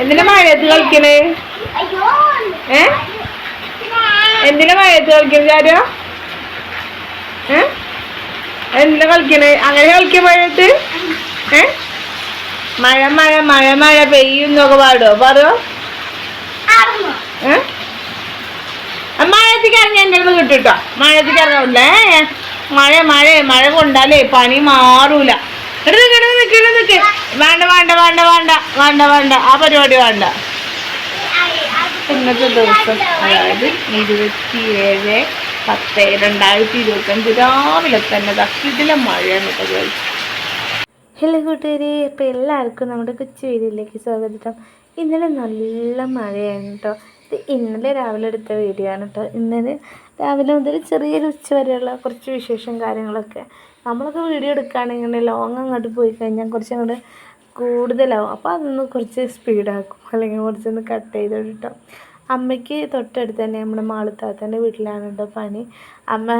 എന്തിനാ മഴയത്ത് കളിക്കണേ? ഏ? എന്തിനാ മഴയത്ത് കളിക്കണ ചാരോ? ഏ? എന്തിനാ കളിക്കണേ? അങ്ങനെ കളിക്ക മഴയത്ത്? ഏ? മഴ മഴ മഴ മഴ പെയ്യുന്നൊക്കെ പാടോ പറയോ മഴയത്തേക്ക് ഇറങ്ങി എന്റെ അടുത്ത് കിട്ടിട്ടോ മഴയത്തേക്ക് ഇറങ്ങാവില്ലേ മഴ മഴ മഴ കൊണ്ടാലേ പനി മാറൂല. വേണ്ട വേണ്ട വേണ്ട വേണ്ട വേണ്ട വേണ്ട. ആ പരിപാടി വേണ്ട. ഇന്നത്തെ ദിവസം അതായത് ഇരുപത്തിയേഴ് പത്ത് രണ്ടായിരത്തി ഇരുപത്തഞ്ച് രാവിലെ തന്നെ ദക്ഷിണ മഴയാണ് കേട്ടോ ഹലോ കൂട്ടുകാരി അപ്പോൾ എല്ലാവർക്കും നമ്മുടെ കൊച്ചു വീഡിയോയിലേക്ക് സ്വാഗതം. ഇന്നലെ നല്ല മഴയാണ് കേട്ടോ ഇത് ഇന്നലെ രാവിലെ എടുത്ത വീഡിയോ ആണ് കേട്ടോ ഇന്നലെ രാവിലെ മുതൽ ചെറിയൊരു ഉച്ച വരെയുള്ള കുറച്ച് വിശേഷം കാര്യങ്ങളൊക്കെ നമ്മളൊക്കെ വീഡിയോ എടുക്കുകയാണെങ്കിൽ ലോങ് അങ്ങോട്ട് പോയി കഴിഞ്ഞാൽ കുറച്ച് അങ്ങോട്ട് കൂടുതലാവും. അപ്പോൾ അതൊന്ന് കുറച്ച് സ്പീഡാക്കും അല്ലെങ്കിൽ കുറച്ചൊന്ന് കട്ട് ചെയ്ത് അമ്മയ്ക്ക് തൊട്ടടുത്ത് തന്നെ നമ്മുടെ മാളുത്താത്തന്റെ വീട്ടിലാണ് കേട്ടോ പണി. അമ്മ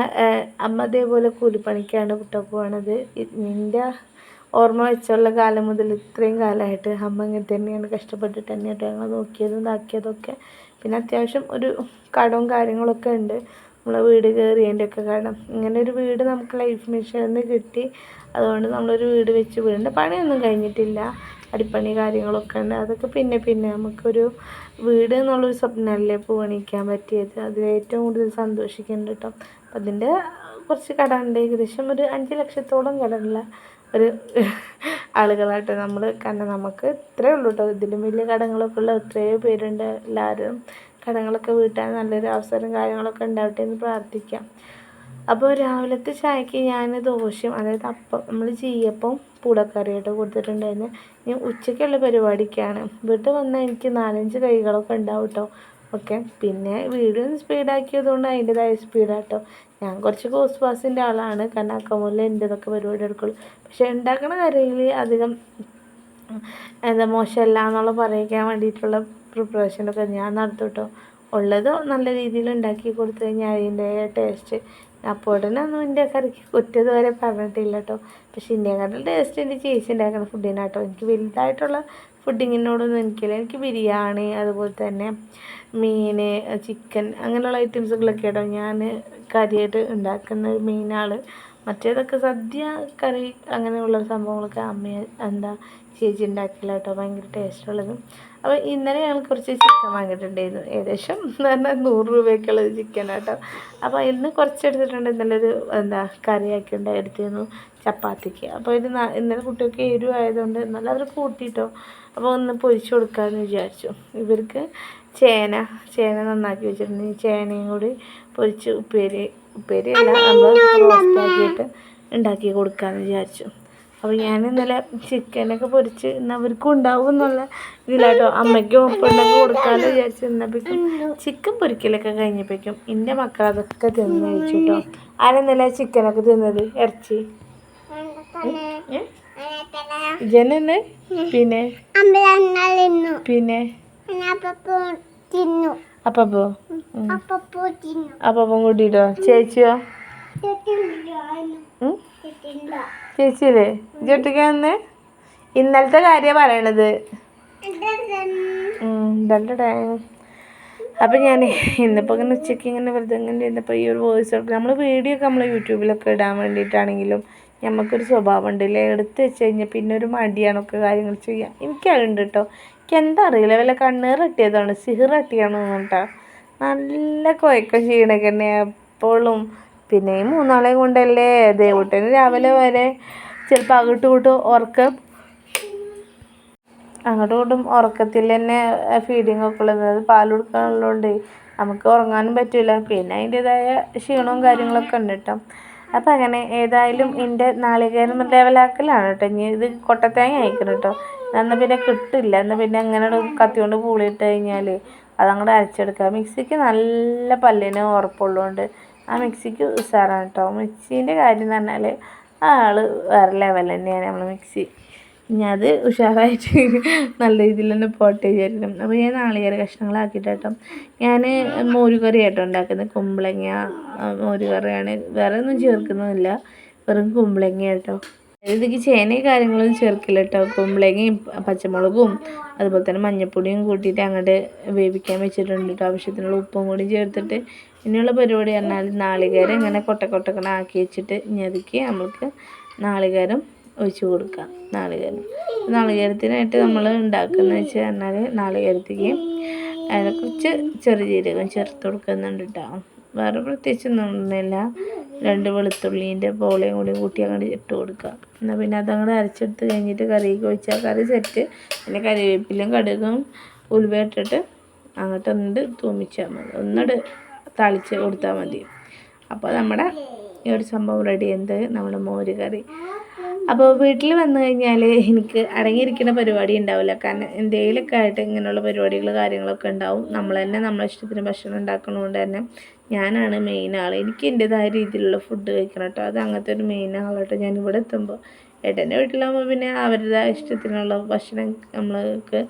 അമ്മ അതേപോലെ കൂലിപ്പണിക്കാണ് കേട്ടോ പോണത്. നിന്റെ ഓർമ്മ വെച്ചുള്ള കാലം മുതൽ ഇത്രയും കാലമായിട്ട് അമ്മ ഇങ്ങനെ തന്നെയാണ് കഷ്ടപ്പെട്ടിട്ട് തന്നെ കേട്ടോ ഞങ്ങൾ നോക്കിയതും ഇതാക്കിയതൊക്കെ പിന്നെ അത്യാവശ്യം ഒരു കടവും കാര്യങ്ങളൊക്കെ ഉണ്ട്. നമ്മളെ വീട് കയറിയതിന്റെ ഒക്കെ കാരണം ഇങ്ങനെ ഒരു വീട് നമുക്ക് ലൈഫ് മിഷനിൽ നിന്ന് കിട്ടി. അതുകൊണ്ട് നമ്മളൊരു വീട് വെച്ച് വീടിന്റെ പണിയൊന്നും കഴിഞ്ഞിട്ടില്ല. അടിപ്പണി കാര്യങ്ങളൊക്കെ ഉണ്ട്. അതൊക്കെ പിന്നെ പിന്നെ നമുക്കൊരു വീട് എന്നുള്ളൊരു സ്വപ്നമല്ലേ പൂവണിക്കാൻ പറ്റിയത്. അതിൽ ഏറ്റവും കൂടുതൽ സന്തോഷിക്കുന്നുണ്ട് കേട്ടോ. അപ്പം അതിന്റെ കുറച്ച് കടമുണ്ട്. ഏകദേശം ഒരു അഞ്ച് ലക്ഷത്തോളം കടമുള്ള ഒരു ആളുകളായിട്ട് നമ്മൾ കാരണം നമുക്ക് ഇത്രയേ ഉള്ളൂ കേട്ടോ. ഇതിലും വലിയ കടങ്ങളൊക്കെ ഉള്ള എത്രയോ പേരുണ്ട് എല്ലാവരും. കടങ്ങളൊക്കെ വീട്ടാൻ നല്ലൊരു അവസരം കാര്യങ്ങളൊക്കെ ഉണ്ടാവട്ടെ എന്ന് പ്രാർത്ഥിക്കാം. അപ്പോൾ രാവിലത്തെ ചായക്ക് ഞാൻ ദോശയും അതായത് അപ്പം നമ്മൾ ചീയപ്പം പൂളക്കറിയായിട്ട് കൊടുത്തിട്ടുണ്ടായിരുന്നു. ഇനി ഉച്ചയ്ക്കുള്ള പരിപാടിക്കാണ്. വീട്ടിൽ വന്നാൽ എനിക്ക് നാലഞ്ച് കൈകളൊക്കെ ഉണ്ടാവും കേട്ടോ ഓക്കെ? പിന്നെ വീഡിയോ ഒന്ന് സ്പീഡാക്കിയത് കൊണ്ട് അതിന്റെതായ സ്പീഡാട്ടോ. ഞാൻ കുറച്ച് കോസ്റ്റ് പാസിന്റെ ആളാണ്. കാരണം അക്കമുല്ല എന്റെതൊക്കെ പരിപാടി എടുക്കുള്ളൂ. പക്ഷെ ഉണ്ടാക്കുന്ന കാര്യത്തിൽ അധികം എന്താ മോശമല്ല എന്നുള്ള പറയിക്കാൻ വേണ്ടിയിട്ടുള്ള പ്രിപ്പറേഷനൊക്കെ ഞാൻ നടത്തും കേട്ടോ ഉള്ളത് നല്ല രീതിയിൽ ഉണ്ടാക്കി കൊടുത്തു കഴിഞ്ഞാൽ അതിന്റെ ടേസ്റ്റ് അപ്പോൾ ഉടനെ ഒന്നും എന്റെ കറിക്ക് കുറ്റത് വരെ പറഞ്ഞിട്ടില്ല കേട്ടോ പക്ഷെ ഇന്ത്യക്കാരുടെ ടേസ്റ്റ് എന്റെ ചേച്ചി ഉണ്ടാക്കുന്ന ഫുഡിനാട്ടോ എനിക്ക് വലുതായിട്ടുള്ള ഫുഡിങ്ങിനോടൊന്നും എനിക്കില്ല. എനിക്ക് ബിരിയാണി അതുപോലെ തന്നെ മീൻ ചിക്കൻ അങ്ങനെയുള്ള ഐറ്റംസുകളൊക്കെ കേട്ടോ ഞാൻ കാര്യമായിട്ട് ഉണ്ടാക്കുന്ന മെയിൻ ആൾ മറ്റേതൊക്കെ സദ്യ കറി അങ്ങനെയുള്ള സംഭവങ്ങളൊക്കെ അമ്മ എന്താ ചേച്ചി ഉണ്ടാക്കില്ല കേട്ടോ. ഭയങ്കര ടേസ്റ്റുള്ളത് അപ്പോൾ ഇന്നലെ ഞങ്ങൾ കുറച്ച് ചിക്കൻ വാങ്ങിയിട്ടുണ്ടായിരുന്നു. ഏകദേശം എന്ന് പറഞ്ഞാൽ നൂറ് രൂപയ്ക്കുള്ളത് ചിക്കൻ കേട്ടോ. അപ്പോൾ ഇന്ന് കുറച്ച് എടുത്തിട്ടുണ്ട്. ഇന്നലെ ഒരു എന്താ കറിയാക്കി ഉണ്ടായിരുന്നു ചപ്പാത്തിക്ക്. അപ്പോൾ ഇത് ഇന്നലെ കുട്ടികൾക്ക് എരിവായതുകൊണ്ട് എന്നാലും അവർ കൂട്ടിയിട്ടോ അപ്പോൾ ഒന്ന് പൊരിച്ചു കൊടുക്കാമെന്ന് വിചാരിച്ചു. ഇവർക്ക് ചേന ചേന നന്നാക്കി വെച്ചിട്ടുണ്ട്. ഈ ചേനയും കൂടി പൊരിച്ച് ഉപ്പേരി ഉപ്പേരി അല്ല നമ്മൾ ഉണ്ടാക്കി കൊടുക്കാമെന്ന് വിചാരിച്ചു. അപ്പോൾ ഞാൻ ഇന്നലെ ചിക്കനൊക്കെ പൊരിച്ച് ഇന്ന് അവർക്കും ഉണ്ടാവും എന്നുള്ള ഇതിലാട്ടോ. അമ്മയ്ക്കും ഒപ്പുണ്ടെങ്കിൽ കൊടുക്കാമെന്ന് വിചാരിച്ചു. ഇന്നപ്പോഴേക്കും ചിക്കൻ പൊരിക്കലൊക്കെ കഴിഞ്ഞപ്പോഴേക്കും എന്റെ മക്കൾ അതൊക്കെ തിന്നു കഴിച്ചു കേട്ടോ ആരെന്നല്ല ചിക്കനൊക്കെ തിന്നത്? ഇറച്ചി? ജനന്ന് പിന്നെ? പിന്നെ? അപ്പപ്പോ അപ്പം കൂട്ടിട്ടോ ചേച്ചിയോ? ചേച്ചിയല്ലേ? ജൊട്ടിക്കാന്ന് ഇന്നലത്തെ കാര്യ പറയണത്. അപ്പം ഞാൻ ഇന്നിപ്പോൾ ഇങ്ങനെ ഉച്ചയ്ക്ക് ഇങ്ങനെ വെറുതെ ഇങ്ങനെ ഇരുന്നപ്പോൾ ഈ ഒരു വോയിസ് നമ്മൾ വീഡിയോ ഒക്കെ നമ്മൾ യൂട്യൂബിലൊക്കെ ഇടാൻ വേണ്ടിയിട്ടാണെങ്കിലും നമുക്കൊരു സ്വഭാവം ഉണ്ടല്ലേ എടുത്ത് വെച്ച് കഴിഞ്ഞാൽ പിന്നെ ഒരു മടിയാണൊക്കെ കാര്യങ്ങൾ ചെയ്യാൻ. എനിക്കതുണ്ട് കേട്ടോ എനിക്ക് എന്താ അറിയില്ല. വല്ല കണ്ണീർ കിട്ടിയതാണ് സിഹിർ ഇട്ടിയാണോ കേട്ടോ നല്ല കുഴക്കം ചെയ്യണൊക്കെ തന്നെ എപ്പോഴും. പിന്നെ ഈ മൂന്നാളെ കൊണ്ടല്ലേ ദേവൂട്ടന് രാവിലെ വരെ ചിലപ്പോൾ അങ്ങോട്ട് കൂട്ടും ഉറക്കം. അങ്ങോട്ടും ഇങ്ങോട്ടും ഉറക്കത്തിൽ തന്നെ ഫീഡിങ് ഒക്കെ ഉള്ളത്. പാൽ കൊടുക്കാനുള്ളതുകൊണ്ട് നമുക്ക് ഉറങ്ങാനും പറ്റില്ല പിന്നെ അതിന്റെതായ ക്ഷീണവും കാര്യങ്ങളൊക്കെ ഉണ്ട് കേട്ടോ അപ്പം അങ്ങനെ ഏതായാലും എന്റെ നാളികേരം ലെവലാക്കലാണ് കേട്ടോ ഇനി ഇത് കൊട്ടത്തേങ്ങ അയക്കണം കേട്ടോ എന്നാൽ പിന്നെ കിട്ടില്ല. എന്നാൽ പിന്നെ അങ്ങനെ കത്തിയോണ്ട് പൂളിയിട്ട് കഴിഞ്ഞാൽ അതങ്ങോട്ട് അരച്ചെടുക്കുക. മിക്സിക്ക് നല്ല പല്ലിന് ഉറപ്പുള്ളതുകൊണ്ട് ആ മിക്സിക്ക് ഉഷാറാണ് കേട്ടോ മിക്സീന്റെ കാര്യം എന്ന് പറഞ്ഞാൽ ആ ആൾ വേറെ ലെവൽ തന്നെയാണ് നമ്മൾ മിക്സി. ഇനി അത് ഉഷാറായിട്ട് നല്ല രീതിയിൽ തന്നെ പോട്ടെ വിചാരിക്കണം അപ്പോൾ ഞാൻ നാളികേര കഷ്ണങ്ങളാക്കിയിട്ട് കേട്ടോ ഞാൻ മോരുകറി ആയിട്ടോ ഉണ്ടാക്കുന്നത്. കുമ്പളങ്ങ മോരുകറിയാണ്. വേറെ ഒന്നും ചേർക്കുന്നില്ല വെറും കുമ്പളങ്ങ കേട്ടോ ഇതിലേക്ക് ചേനയും കാര്യങ്ങളും ചേർക്കില്ല കേട്ടോ കുമ്പളങ്ങയും പച്ചമുളകും അതുപോലെ തന്നെ മഞ്ഞൾപ്പൊടിയും കൂട്ടിയിട്ട് അങ്ങോട്ട് വേവിക്കാൻ വെച്ചിട്ടുണ്ട് കേട്ടോ ആവശ്യത്തിനുള്ള ഉപ്പും കൂടി ചേർത്തിട്ട് ഇനിയുള്ള പരിപാടി പറഞ്ഞാൽ നാളികേരം ഇങ്ങനെ കൊട്ട കൊട്ടക്കണ ആക്കി വെച്ചിട്ട് ഞെതുക്കി നമ്മൾക്ക് നാളികേരം ഒഴിച്ച് കൊടുക്കാം നാളികേരം. നാളികേരത്തിനായിട്ട് നമ്മൾ ഉണ്ടാക്കുന്ന വെച്ച് പറഞ്ഞാൽ നാളികേരത്തേക്ക് അതിനെ കുറച്ച് ചെറിയ ജീരകം ചേർത്ത് കൊടുക്കുന്നുണ്ട് കേട്ടോ വേറെ പ്രത്യേകിച്ച് ഒന്നുമില്ല. രണ്ട് വെളുത്തുള്ളീന്റെ പോളയും കൂടി കൂട്ടി അങ്ങോട്ട് ഇട്ട് കൊടുക്കുക. എന്നാൽ പിന്നെ അതങ്ങോട്ട് അരച്ചെടുത്ത് കഴിഞ്ഞിട്ട് കറിയൊക്കെ ഒഴിച്ചാൽ കറി സെറ്റ്. പിന്നെ കറിവേപ്പിലും കടുകും ഉലുവയിട്ടിട്ട് അങ്ങോട്ട് ഒന്നിട്ട് തൂമിച്ചാൽ മതി. ഒന്നിട്ട് തളിച്ച് കൊടുത്താൽ മതി. അപ്പോൾ നമ്മുടെ ഈ ഒരു സംഭവം റെഡി എന്ത്? നമ്മുടെ മോര് കറി. അപ്പോൾ വീട്ടിൽ വന്നു കഴിഞ്ഞാൽ എനിക്ക് അടങ്ങിയിരിക്കുന്ന പരിപാടി ഉണ്ടാവില്ല. കാരണം എന്തെങ്കിലുമൊക്കെ ആയിട്ട് ഇങ്ങനെയുള്ള പരിപാടികൾ കാര്യങ്ങളൊക്കെ ഉണ്ടാവും. നമ്മൾ തന്നെ നമ്മളെ ഇഷ്ടത്തിന് ഭക്ഷണം ഉണ്ടാക്കുന്നതുകൊണ്ട് തന്നെ ഞാനാണ് മെയിൻ ആൾ എനിക്ക് എന്റെതായ രീതിയിലുള്ള ഫുഡ് കഴിക്കണം കേട്ടോ അത് അങ്ങനത്തെ ഒരു മെയിൻ ആളാട്ടോ ഞാൻ ഇവിടെ എത്തുമ്പോൾ ഏട്ടന്റെ വീട്ടിലാകുമ്പോൾ പിന്നെ അവരുടെ ഇഷ്ടത്തിനുള്ള ഭക്ഷണം നമ്മൾക്ക്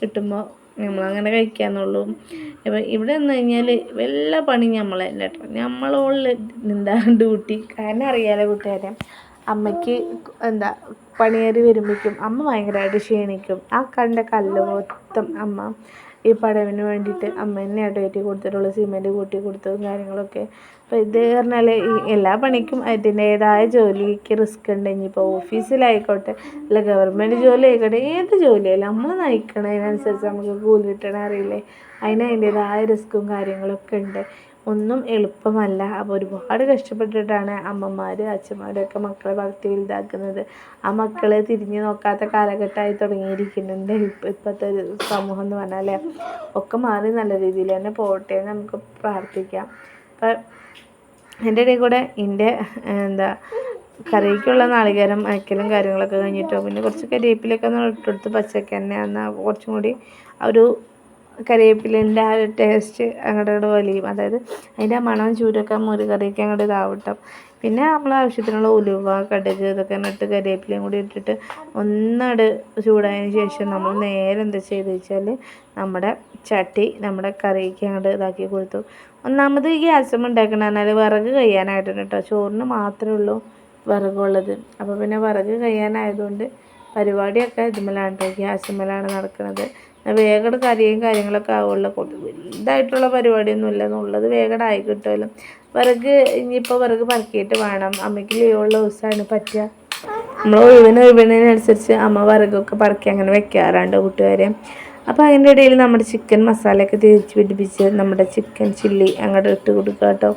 കിട്ടുമ്പോൾ നമ്മളങ്ങനെ കഴിക്കാന്നുള്ളൂ. അപ്പം ഇവിടെ നിന്ന് കഴിഞ്ഞാൽ എല്ലാ പണിയും തന്നെ കേട്ടോ നമ്മളോളിൽ എന്താ ഡ്യൂട്ടി കാരണം അറിയാലോ കൂട്ടുകാരെ. അമ്മയ്ക്ക് എന്താ പണിയേറി വരുമ്പോഴേക്കും അമ്മ ഭയങ്കരമായിട്ട് ക്ഷീണിക്കും. ആ കണ്ട കല്ല് മൊത്തം അമ്മ ഈ പടവിന് വേണ്ടിയിട്ട് അമ്മ തന്നെയായിട്ട് കയറ്റി കൊടുത്തിട്ടുള്ള സിമെന്റ് കൂട്ടി കൊടുത്തതും കാര്യങ്ങളൊക്കെ. അപ്പോൾ ഇത് പറഞ്ഞാൽ ഈ എല്ലാ പണിക്കും അതിന്റേതായ ജോലിക്ക് റിസ്ക് ഉണ്ട്. ഇനിയിപ്പോൾ ഓഫീസിലായിക്കോട്ടെ അല്ല ഗവൺമെന്റ് ജോലി ആയിക്കോട്ടെ ഏത് ജോലിയായാലും നമ്മൾ നയിക്കണതിനനുസരിച്ച് നമുക്ക് കൂലി കിട്ടണ അറിയില്ലേ? അതിന് അതിന്റേതായ റിസ്ക്കും കാര്യങ്ങളൊക്കെ ഉണ്ട്. ഒന്നും എളുപ്പമല്ല. അപ്പോൾ ഒരുപാട് കഷ്ടപ്പെട്ടിട്ടാണ് അമ്മമാർ അച്ഛന്മാരൊക്കെ മക്കളെ വളർത്തി വലുതാക്കുന്നത്. ആ മക്കളെ തിരിഞ്ഞു നോക്കാത്ത കാലഘട്ടമായി തുടങ്ങിയിരിക്കുന്നുണ്ട് ഇപ്പം ഇപ്പോഴത്തെ ഒരു സമൂഹം എന്ന് പറഞ്ഞാൽ ഒക്കെ മാറി നല്ല രീതിയിൽ തന്നെ പോകട്ടെ എന്ന് നമുക്ക് പ്രാർത്ഥിക്കാം. അപ്പം എന്റെ ഇടയിൽ കൂടെ എന്റെ എന്താ കറിക്കുള്ള നാളികേരം അയക്കലും കാര്യങ്ങളൊക്കെ കഴിഞ്ഞിട്ടോ പിന്നെ കുറച്ച് കരിവേപ്പിലൊക്കെ ഒന്ന് ഇട്ടെടുത്ത് പച്ചക്ക തന്നെ എന്നാൽ കുറച്ചും കൂടി ഒരു കരിവേപ്പിലിന്റെ ആ ഒരു ടേസ്റ്റ് അങ്ങോട്ട് വലിയും. അതായത് അതിന്റെ മണം ചൂരൊക്കെ മുറി കറിയൊക്കെ അങ്ങോട്ട് ഇതാവട്ടും. പിന്നെ നമ്മൾ ആവശ്യത്തിനുള്ള ഉലുവ കടുക് ഇതൊക്കെ ഇട്ട് കരിവേപ്പിലയും കൂടി ഇട്ടിട്ട് ഒന്നട് ചൂടായതിന് ശേഷം നമ്മൾ നേരെ എന്താ ചെയ്ത് വെച്ചാൽ നമ്മുടെ ചട്ടി നമ്മുടെ കറിക്ക് അങ്ങോട്ട് ഇതാക്കി കൊടുത്തു. ഒന്നാമത് ഈ ഗ്യാസം ഉണ്ടാക്കണമെന്നാൽ വിറക് കഴിയാനായിട്ടുണ്ട് കേട്ടോ ചോറിന് മാത്രമേ ഉള്ളൂ വിറകുള്ളത് അപ്പോൾ പിന്നെ വിറക് കഴിയാനായതുകൊണ്ട് പരിപാടിയൊക്കെ ഇതുമലാണ് കേട്ടോ ഗ്യാസുമ്മലാണ് നടക്കുന്നത് വേഗം കറിയും കാര്യങ്ങളൊക്കെ ആവുള്ള. വലുതായിട്ടുള്ള പരിപാടിയൊന്നുമില്ല. എന്നുള്ളത് വേഗം ആയി കിട്ടുമല്ലോ. വിറക് ഇനിയിപ്പോൾ വിറക് പറക്കിയിട്ട് വേണം. അമ്മയ്ക്ക് ലീവുള്ള ദിവസമാണ് പറ്റുക. നമ്മൾ ഒഴിവിന് ഒഴിവിനനുസരിച്ച് അമ്മ വിറകൊക്കെ പറക്കി അങ്ങനെ വെക്കാറുണ്ട് കൂട്ടുകാരെ. അപ്പോൾ അതിന്റെ ഇടയിൽ നമ്മുടെ ചിക്കൻ മസാലയൊക്കെ തിരിച്ച് പിടിപ്പിച്ച് നമ്മുടെ ചിക്കൻ ചില്ലി അങ്ങോട്ട് ഇട്ട് കൊടുക്കുക കേട്ടോ.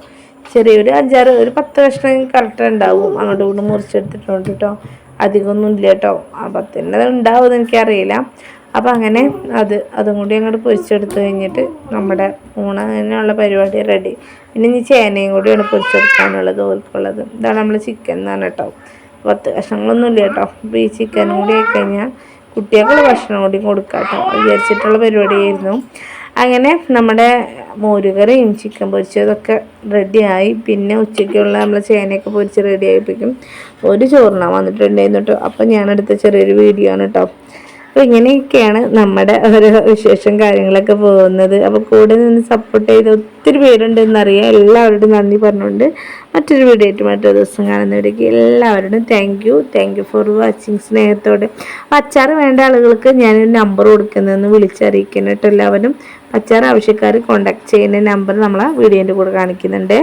ചെറിയൊരു അഞ്ചാറ് ഒരു പത്ത് കഷ്ണം കറക്റ്റ് ഉണ്ടാവും. അങ്ങോട്ട് കൂടെ മുറിച്ചെടുത്തിട്ടുണ്ട് കേട്ടോ. അധികമൊന്നും ഇല്ല കേട്ടോ പത്തിന്റെ ഉണ്ടാവുമെന്ന് എനിക്കറിയില്ല. അപ്പോൾ അങ്ങനെ അത് അതും കൂടി അങ്ങോട്ട് പൊരിച്ചെടുത്ത് കഴിഞ്ഞിട്ട് നമ്മുടെ ഊണിനുള്ള പരിപാടി റെഡി പിന്നെ ഇനി ചേനയും കൂടിയാണ് പൊരിച്ചെടുക്കാനുള്ളത് ഓൽക്കുള്ളത്. ഇതാണ് നമ്മൾ ചിക്കൻ എന്ന് പറഞ്ഞ കേട്ടോ. പത്ത് കഷ്ണങ്ങളൊന്നും ഇല്ല കേട്ടോ. അപ്പോൾ ഈ ചിക്കൻ കൂടി ആയിക്കഴിഞ്ഞാൽ കുട്ടികൾക്കുള്ള ഭക്ഷണം കൂടി കൊടുക്കാം കേട്ടോ. വിചാരിച്ചിട്ടുള്ള പരിപാടിയായിരുന്നു. അങ്ങനെ നമ്മുടെ മോരുകറിയും ചിക്കൻ പൊരിച്ചതൊക്കെ റെഡിയായി പിന്നെ ഉച്ചയ്ക്കുള്ള നമ്മൾ ചേനയൊക്കെ പൊരിച്ച് റെഡി ആയിപ്പിക്കും. ഒരു ചോറിനാണ് വന്നിട്ടുണ്ടായിരുന്നു കേട്ടോ. അപ്പം ഞാനെടുത്ത ചെറിയൊരു വീഡിയോ ആണ് കേട്ടോ. അപ്പോൾ ഇങ്ങനെയൊക്കെയാണ് നമ്മുടെ ഓരോ വിശേഷം കാര്യങ്ങളൊക്കെ പോകുന്നത്. അപ്പോൾ കൂടെ നിന്ന് സപ്പോർട്ട് ചെയ്ത് ഒത്തിരി പേരുണ്ട് എന്നറിയാം എല്ലാവരോടും നന്ദി പറഞ്ഞുകൊണ്ട് മറ്റൊരു വീഡിയോ ആയിട്ട് മറ്റൊരു ദിവസം കാണുന്നവരേക്ക് എല്ലാവരോടും thank you thank you for watching സ്നേഹത്തോടെ. അച്ചാർ വേണ്ട ആളുകൾക്ക് ഞാൻ നമ്പർ കൊടുക്കുന്നതെന്ന് വിളിച്ചറിയിക്കണം കേട്ടോ എല്ലാവരും. അച്ചാർ ആവശ്യക്കാർ കോണ്ടാക്ട് ചെയ്യുന്ന നമ്പർ നമ്മളെ വീഡിയോന്റെ കൂടെ കാണിക്കുന്നുണ്ട്.